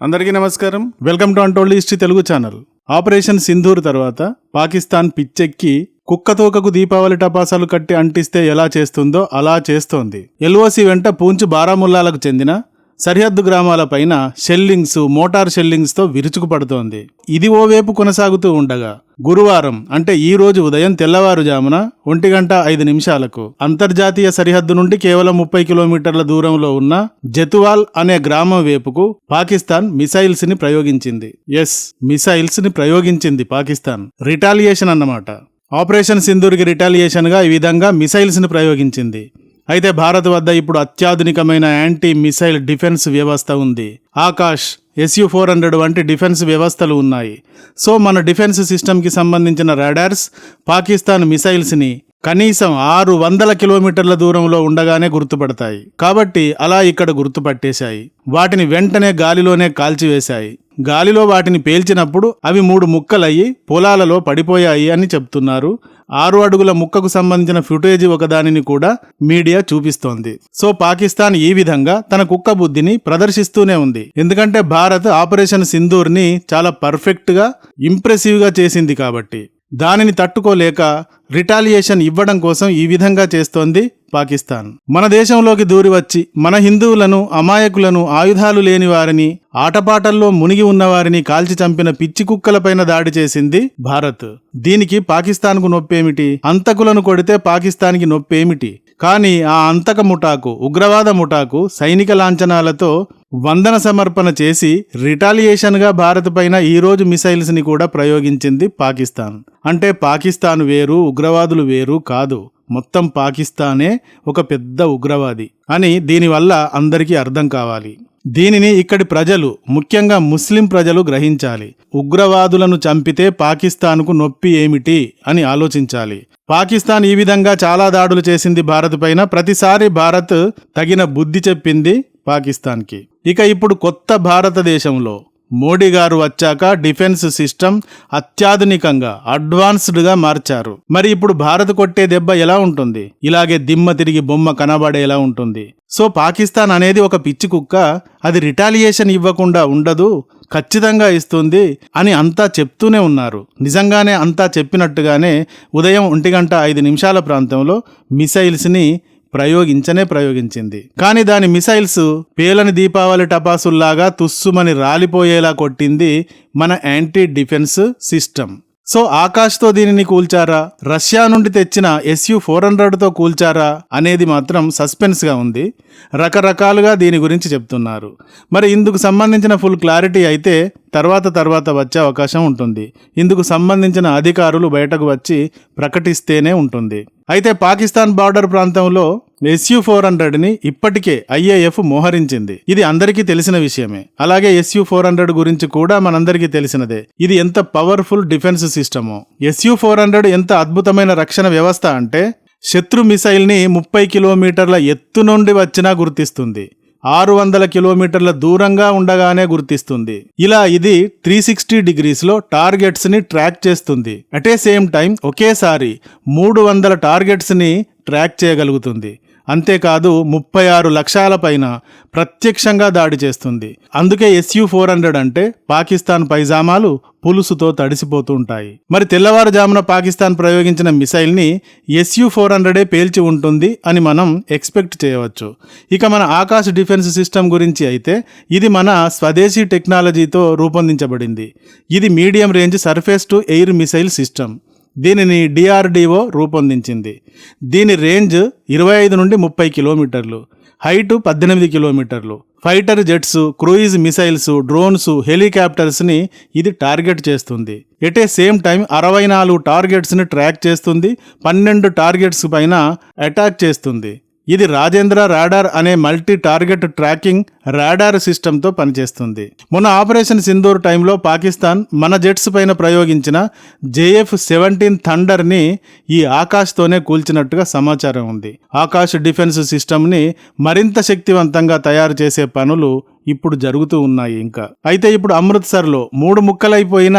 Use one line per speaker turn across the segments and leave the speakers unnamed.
అందరికీ నమస్కారం. Welcome to untold history Telugu channel. Operation Sindoor తర్వాత పాకిస్తాన్ పిచ్చెక్కి కుక్కతోకకు దీపావళి టపాసాలు కట్టి అంటిస్తే ఎలా చేస్తుందో అలా చేస్తోంది. ఎల్ఓసి వెంట పూంచు బారాముల్లాలకు చెందిన సరిహద్దు గ్రామాలపైన షెల్లింగ్స్ మోటార్ షెల్లింగ్స్తో విరుచుకుపడుతోంది. ఇది ఓవైపు కొనసాగుతూ ఉండగా గురువారం అంటే ఈ రోజు ఉదయం తెల్లవారుజామున ఒంటి గంట ఐదు నిమిషాలకు అంతర్జాతీయ సరిహద్దు నుండి కేవలం ముప్పై కిలోమీటర్ల దూరంలో ఉన్న జతువాల్ అనే గ్రామం వైపుకు పాకిస్తాన్ మిసైల్స్ని ప్రయోగించింది. ఎస్ మిసైల్స్ని ప్రయోగించింది పాకిస్తాన్. రిటాలియేషన్ అన్నమాట. ఆపరేషన్ సింధూర్కి రిటాలియేషన్గా ఈ విధంగా మిసైల్స్ని ప్రయోగించింది. అయితే భారత్ వద్ద ఇప్పుడు అత్యాధునికమైన యాంటీ మిసైల్ డిఫెన్స్ వ్యవస్థ ఉంది. ఆకాష్ ఎస్యు ఫోర్ హండ్రెడ్ వంటి డిఫెన్స్ వ్యవస్థలు ఉన్నాయి. సో మన డిఫెన్స్ సిస్టమ్కి సంబంధించిన రాడార్స్ పాకిస్తాన్ మిసైల్స్ని కనీసం ఆరు వందల కిలోమీటర్ల దూరంలో ఉండగానే గుర్తుపడతాయి. కాబట్టి అలా ఇక్కడ గుర్తుపట్టేశాయి. వాటిని వెంటనే గాలిలోనే కాల్చివేశాయి. గాలిలో వాటిని పేల్చినప్పుడు అవి మూడు ముక్కలయ్యి పొలాలలో పడిపోయాయి అని చెప్తున్నారు. ఆరు అడుగుల ముక్కకు సంబంధించిన ఫుటేజ్ ఒకదానిని కూడా మీడియా చూపిస్తోంది. సో పాకిస్తాన్ ఈ విధంగా తన కుక్క బుద్ధిని ప్రదర్శిస్తూనే ఉంది. ఎందుకంటే భారత్ ఆపరేషన్ సింధూర్ని చాలా పర్ఫెక్ట్గా ఇంప్రెసివ్గా చేసింది కాబట్టి. దానిని తట్టుకోలేక రిటాలియేషన్ ఇవ్వడం కోసం ఈ విధంగా చేస్తోంది పాకిస్తాన్. మన దేశంలోకి దూరి వచ్చి మన హిందువులను అమాయకులను ఆయుధాలు లేని వారిని ఆటపాటల్లో మునిగి ఉన్నవారిని కాల్చి చంపిన పిచ్చి కుక్కలపైన దాడి చేసింది భారత్. దీనికి పాకిస్తాన్కు నొప్పేమిటి? అంతకులను కొడితే పాకిస్తాన్కి నొప్పేమిటి? కానీ ఆ అంతక ముఠాకు ఉగ్రవాద ముఠాకు సైనిక లాంఛనాలతో వందన సమర్పణ చేసి రిటాలియేషన్గా భారత్ పైన ఈరోజు మిసైల్స్ని కూడా ప్రయోగించింది పాకిస్తాన్. అంటే పాకిస్తాన్ వేరు ఉగ్రవాదులు వేరు కాదు. మొత్తం పాకిస్తానే ఒక పెద్ద ఉగ్రవాది అని దీనివల్ల అందరికీ అర్థం కావాలి. దీనిని ఇక్కడి ప్రజలు ముఖ్యంగా ముస్లిం ప్రజలు గ్రహించాలి. ఉగ్రవాదులను చంపితే పాకిస్తాన్కు నొప్పి ఏమిటి అని ఆలోచించాలి. పాకిస్తాన్ ఈ విధంగా చాలా దాడులు చేసింది భారత్ పైన. ప్రతిసారి భారత్ తగిన బుద్ధి చెప్పింది పాకిస్తాన్కి. ఇక ఇప్పుడు కొత్త భారతదేశంలో మోడీ గారు వచ్చాక డిఫెన్స్ సిస్టమ్ అత్యాధునికంగా అడ్వాన్స్డ్గా మార్చారు. మరి ఇప్పుడు భారత్ కొట్టే దెబ్బ ఎలా ఉంటుంది? ఇలాగే దిమ్మ తిరిగి బొమ్మ కనబడేలా ఉంటుంది. సో పాకిస్తాన్ అనేది ఒక పిచ్చి కుక్క అది రిటాలియేషన్ ఇవ్వకుండా ఉండదు ఖచ్చితంగా ఇస్తుంది అని అంతా చెప్తూనే ఉన్నారు. నిజంగానే అంతా చెప్పినట్టుగానే ఉదయం ఒంటి గంట ఐదు నిమిషాల ప్రాంతంలో మిసైల్స్ని ప్రయోగించనే ప్రయోగించింది. కానీ దాని మిసైల్స్ పేలని దీపావళి టపాసుల్లాగా తుస్సుమని రాలిపోయేలా కొట్టింది మన యాంటీ డిఫెన్స్ సిస్టమ్. సో ఆకాశ్తో దీనిని కూల్చారా? రష్యా నుండి తెచ్చిన ఎస్యు ఫోర్ హండ్రెడ్తో కూల్చారా? అనేది మాత్రం సస్పెన్స్గా ఉంది. రకరకాలుగా దీని గురించి చెప్తున్నారు. మరి ఇందుకు సంబంధించిన ఫుల్ క్లారిటీ అయితే తర్వాత తర్వాత వచ్చే అవకాశం ఉంటుంది. ఇందుకు సంబంధించిన అధికారులు బయటకు వచ్చి ప్రకటిస్తేనే ఉంటుంది. అయితే పాకిస్తాన్ బార్డర్ ప్రాంతంలో ఎస్యూ ఫోర్ హండ్రెడ్ని ఇప్పటికే ఐఏఎఫ్ మోహరించింది. ఇది అందరికీ తెలిసిన విషయమే. అలాగే ఎస్యూ ఫోర్ హండ్రెడ్ గురించి కూడా మనందరికీ తెలిసినదే. ఇది ఎంత పవర్ఫుల్ డిఫెన్స్ సిస్టమో. ఎస్యూ ఫోర్ హండ్రెడ్ ఎంత అద్భుతమైన రక్షణ వ్యవస్థ అంటే శత్రు మిసైల్ని ముప్పై కిలోమీటర్ల ఎత్తు నుండి వచ్చినా గుర్తిస్తుంది. ఆరు వందల కిలోమీటర్ల దూరంగా ఉండగానే గుర్తిస్తుంది. ఇలా ఇది త్రీ సిక్స్టీ డిగ్రీస్లో టార్గెట్స్ని ట్రాక్ చేస్తుంది. అట్ ఏ సేమ్ టైం ఒకేసారి మూడు వందల టార్గెట్స్ని ట్రాక్ చేయగలుగుతుంది. అంతేకాదు ముప్పై ఆరు లక్షల పైన ప్రత్యక్షంగా దాడి చేస్తుంది. అందుకే ఎస్యు ఫోర్ హండ్రెడ్ అంటే పాకిస్తాన్ పైజామాలు పులుసుతో తడిసిపోతూ ఉంటాయి మరి తెల్లవారుజామున పాకిస్తాన్ ప్రయోగించిన మిసైల్ని ఎస్యు ఫోర్ హండ్రెడే పేల్చి ఉంటుంది అని మనం ఎక్స్పెక్ట్ చేయవచ్చు. ఇక మన ఆకాశ డిఫెన్స్ సిస్టమ్ గురించి అయితే ఇది మన స్వదేశీ టెక్నాలజీతో రూపొందించబడింది. ఇది medium range surface to air missile system. దీనిని డిఆర్డిఓ రూపొందించింది. దీని రేంజ్ ఇరవై ఐదు నుండి ముప్పై కిలోమీటర్లు. హైటు పద్దెనిమిది కిలోమీటర్లు. Fighter jets cruise missiles drones హెలికాప్టర్స్ని ఇది టార్గెట్ చేస్తుంది. ఎట్ ఏ సేమ్ టైం అరవై నాలుగు టార్గెట్స్ని ట్రాక్ చేస్తుంది. పన్నెండు టార్గెట్స్ పైన అటాక్ చేస్తుంది. ఇది రాజేంద్ర రాడార్ అనే మల్టీ టార్గెట్ ట్రాకింగ్ రాడార్ సిస్టంతో పనిచేస్తుంది. మొన్న ఆపరేషన్ సింధూర్ టైంలో పాకిస్తాన్ మన జెట్స్ పైన ప్రయోగించిన జేఎఫ్ సెవెంటీన్ థండర్ని ఈ ఆకాష్తోనే కూల్చినట్టుగా సమాచారం ఉంది. ఆకాశ్ డిఫెన్స్ సిస్టమ్ని మరింత శక్తివంతంగా తయారు చేసే పనులు ఇప్పుడు జరుగుతూ ఉన్నాయి ఇంకా. అయితే ఇప్పుడు అమృత్సర్లో మూడు ముక్కలైపోయిన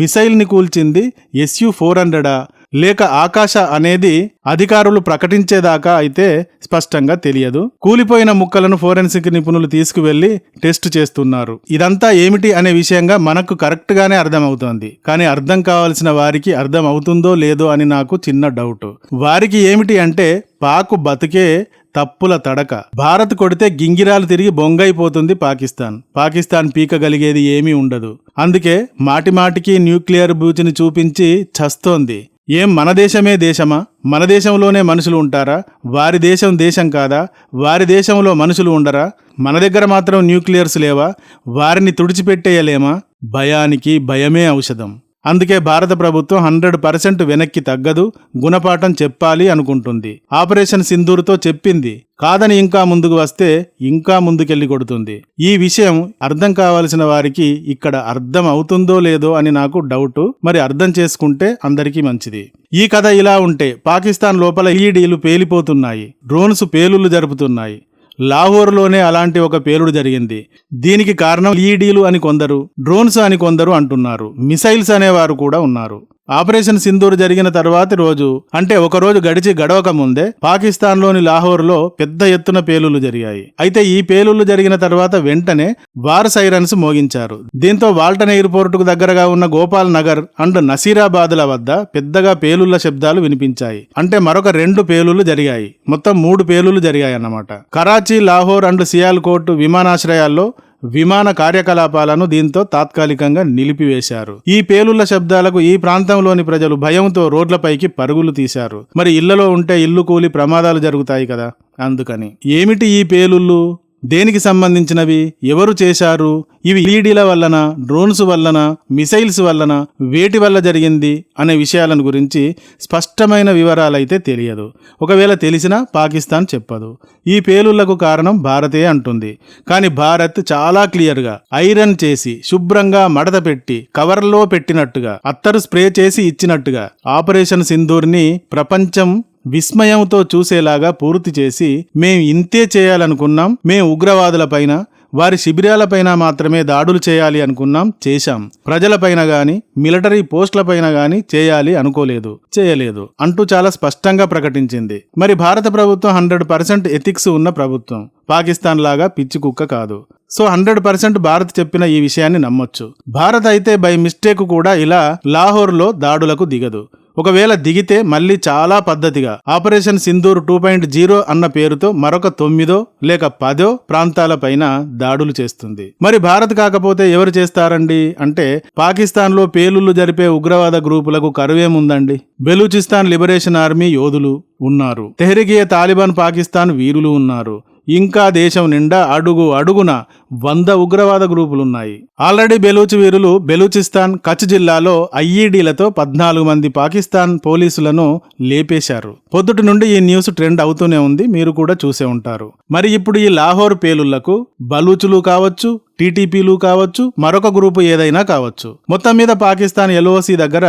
మిసైల్ని కూల్చింది ఎస్యు ఫోర్ హండ్రెడా? లేక ఆకాశ అనేది అధికారులు ప్రకటించేదాకా అయితే స్పష్టంగా తెలియదు. కూలిపోయిన ముక్కలను ఫోరెన్సిక్ నిపుణులు తీసుకువెళ్ళి టెస్ట్ చేస్తున్నారు. ఇదంతా ఏమిటి అనే విషయంగా మనకు కరెక్ట్ గానే అర్థమవుతోంది. కానీ అర్థం కావాల్సిన వారికి అర్థం అవుతుందో లేదో అని నాకు చిన్న డౌట్. వారికి ఏమిటి అంటే పాకు బతికే తప్పుల తడక. భారత్ కొడితే గింగిరాలు తిరిగి బొంగైపోతుంది పాకిస్తాన్. పాకిస్తాన్ పీకగలిగేది ఏమీ ఉండదు. అందుకే మాటిమాటికి న్యూక్లియర్ బూచిని చూపించి చస్తోంది. ఏం మన దేశమే దేశమా? మన దేశంలోనే మనుషులు ఉంటారా? వారి దేశం దేశం కాదా? వారి దేశంలో మనుషులు ఉండరా? మన దగ్గర మాత్రం న్యూక్లియర్స్ లేవా? వారిని తుడిచిపెట్టేయలేమా? భయానికి భయమే ఔషధం. అందుకే భారత ప్రభుత్వం హండ్రెడ్ పర్సెంట్ వెనక్కి తగ్గదు గుణపాఠం చెప్పాలి అనుకుంటుంది. ఆపరేషన్ సింధూర్తో చెప్పింది. కాదని ఇంకా ముందుకు వస్తే ఇంకా ముందుకెళ్ళి కొడుతుంది. ఈ విషయం అర్థం కావాల్సిన వారికి ఇక్కడ అర్థం అవుతుందో లేదో అని నాకు డౌట్. మరి అర్థం చేసుకుంటే అందరికీ మంచిది. ఈ కథ ఇలా ఉంటే పాకిస్తాన్ లోపల ఈడీలు పేలిపోతున్నాయి. డ్రోన్స్ పేలుళ్ళు జరుపుతున్నాయి. లాహోర్లోనే అలాంటి ఒక పేలుడు జరిగింది. దీనికి కారణం ఈడీలు అని కొందరు డ్రోన్స్ అని కొందరు అంటున్నారు. మిసైల్స్ అనేవారు కూడా ఉన్నారు. ఆపరేషన్ సింధూర్ జరిగిన తర్వాతి రోజు అంటే ఒకరోజు గడిచి గడవక ముందే పాకిస్తాన్లోని లాహోర్లో పెద్ద ఎత్తున పేలుళ్ళు జరిగాయి. అయితే ఈ పేలుళ్ళు జరిగిన తర్వాత వెంటనే వార్ సైరన్స్ మోగించారు. దీంతో వాల్టన్ ఎయిర్పోర్ట్కు దగ్గరగా ఉన్న గోపాల్ నగర్ అండ్ నసీరాబాద్ల వద్ద పెద్దగా పేలుళ్ళ శబ్దాలు వినిపించాయి. అంటే మరొక రెండు పేలుళ్ళు జరిగాయి. మొత్తం మూడు పేలుళ్ళు జరిగాయి అన్నమాట కరాచీ లాహోర్ అండ్ సియాల్కోట్ విమానాశ్రయాల్లో విమాన కార్యకలాపాలను దీంతో తాత్కాలికంగా నిలిపివేశారు. ఈ పేలుళ్ళ శబ్దాలకు ఈ ప్రాంతంలోని ప్రజలు భయంతో రోడ్లపైకి పరుగులు తీశారు. మరి ఇళ్ళలో ఉంటే ఇల్లు కూలి ప్రమాదాలు జరుగుతాయి కదా? అందుకని. ఏమిటి ఈ పేలుళ్ళు? దేనికి సంబంధించినవి? ఎవరు చేశారు? ఇవి ఈడీల వల్లన? డ్రోన్స్ వల్లన? మిసైల్స్ వల్లన? వేటి వల్ల జరిగింది? అనే విషయాలను గురించి స్పష్టమైన వివరాలైతే తెలియదు. ఒకవేళ తెలిసినా పాకిస్తాన్ చెప్పదు. ఈ పేలుళ్ళకు కారణం భారతే అంటుంది. కానీ భారత్ చాలా క్లియర్గా ఐరన్ చేసి శుభ్రంగా మడత పెట్టి కవర్లో పెట్టినట్టుగా అత్తరు స్ప్రే చేసి ఇచ్చినట్టుగా ఆపరేషన్ సింధూర్ని ప్రపంచం విస్మయంతో చూసేలాగా పూర్తి చేసి మేం ఇంతే చేయాలనుకున్నాం మేం ఉగ్రవాదులపైన వారి శిబిరాలపైన మాత్రమే దాడులు చేయాలి అనుకున్నాం చేశాం. ప్రజలపైన గాని మిలిటరీ పోస్టులపైన గాని చేయాలి అనుకోలేదు చేయలేదు అంటూ చాలా స్పష్టంగా ప్రకటించింది. మరి భారత ప్రభుత్వం హండ్రెడ్ పర్సెంట్ ఎథిక్స్ ఉన్న ప్రభుత్వం పాకిస్తాన్ లాగా పిచ్చి కుక్క కాదు. సో హండ్రెడ్ పర్సెంట్ భారత్ చెప్పిన ఈ విషయాన్ని నమ్మొచ్చు. భారత్ అయితే బై మిస్టేక్ కూడా ఇలా లాహోర్లో దాడులకు దిగదు. ఒకవేళ దిగితే మళ్ళీ చాలా పద్ధతిగా. Operation Sindoor two point zero అన్న పేరుతో మరొక తొమ్మిదో లేక పదో ప్రాంతాలపైన దాడులు చేస్తుంది. మరి భారత్ కాకపోతే ఎవరు చేస్తారండి? అంటే పాకిస్తాన్లో పేలుళ్ళు జరిపే ఉగ్రవాద గ్రూపులకు కరువేముందండి బెలూచిస్తాన్ లిబరేషన్ ఆర్మీ యోధులు ఉన్నారు. తెహ్రికే తాలిబాన్ పాకిస్తాన్ వీరులు ఉన్నారు. ఇంకా దేశం నిండా అడుగు అడుగున వంద ఉగ్రవాద గ్రూపులున్నాయి. ఆల్రెడీ బెలూచ్ వీరులు బెలూచిస్తాన్ కచ్ జిల్లాలో ఐఈడీలతో పద్నాలుగు మంది పాకిస్తాన్ పోలీసులను లేపేశారు. పొద్దుటి నుండి ఈ న్యూస్ ట్రెండ్ అవుతూనే ఉంది మీరు కూడా చూసే ఉంటారు. మరి ఇప్పుడు ఈ లాహోర్ పేలుళ్ళకు బలూచులు కావచ్చు టీటీపీలు కావచ్చు మరొక గ్రూపు ఏదైనా కావచ్చు. మొత్తం మీద పాకిస్తాన్ ఎల్ఓసి దగ్గర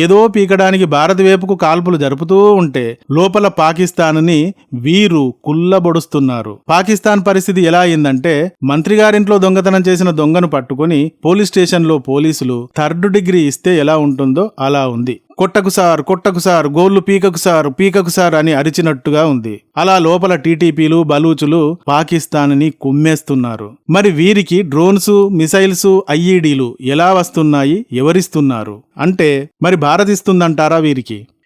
ఏదో పీకడానికి భారత్ వైపుకు కాల్పులు జరుపుతూ ఉంటే లోపల పాకిస్తాన్ని వీరు కుల్లబొడుస్తున్నారు పాకిస్తాన్ పరిస్థితి ఎలా అయిందంటే మంత్రిగా అత్తగారింట్లో దొంగతనం చేసిన దొంగను పట్టుకుని పోలీస్ స్టేషన్లో పోలీసులు థర్డ్ డిగ్రీ ఇస్తే ఎలా ఉంటుందో అలా ఉంది. కొట్టకు సార్ కొట్టకు సార్ గోళ్ళు పీకకు సార్ పీకకు సార్ అని అరిచినట్టుగా ఉంది. అలా లోపల టీటీపీలు బలూచులు పాకిస్తాన్ని కుమ్మేస్తున్నారు. మరి వీరికి డ్రోన్స్ మిసైల్స్ ఐఈడీలు ఎలా వస్తున్నాయి ఎవరిస్తున్నారు? అంటే మరి భారతిస్తుందంటారా వీరికి?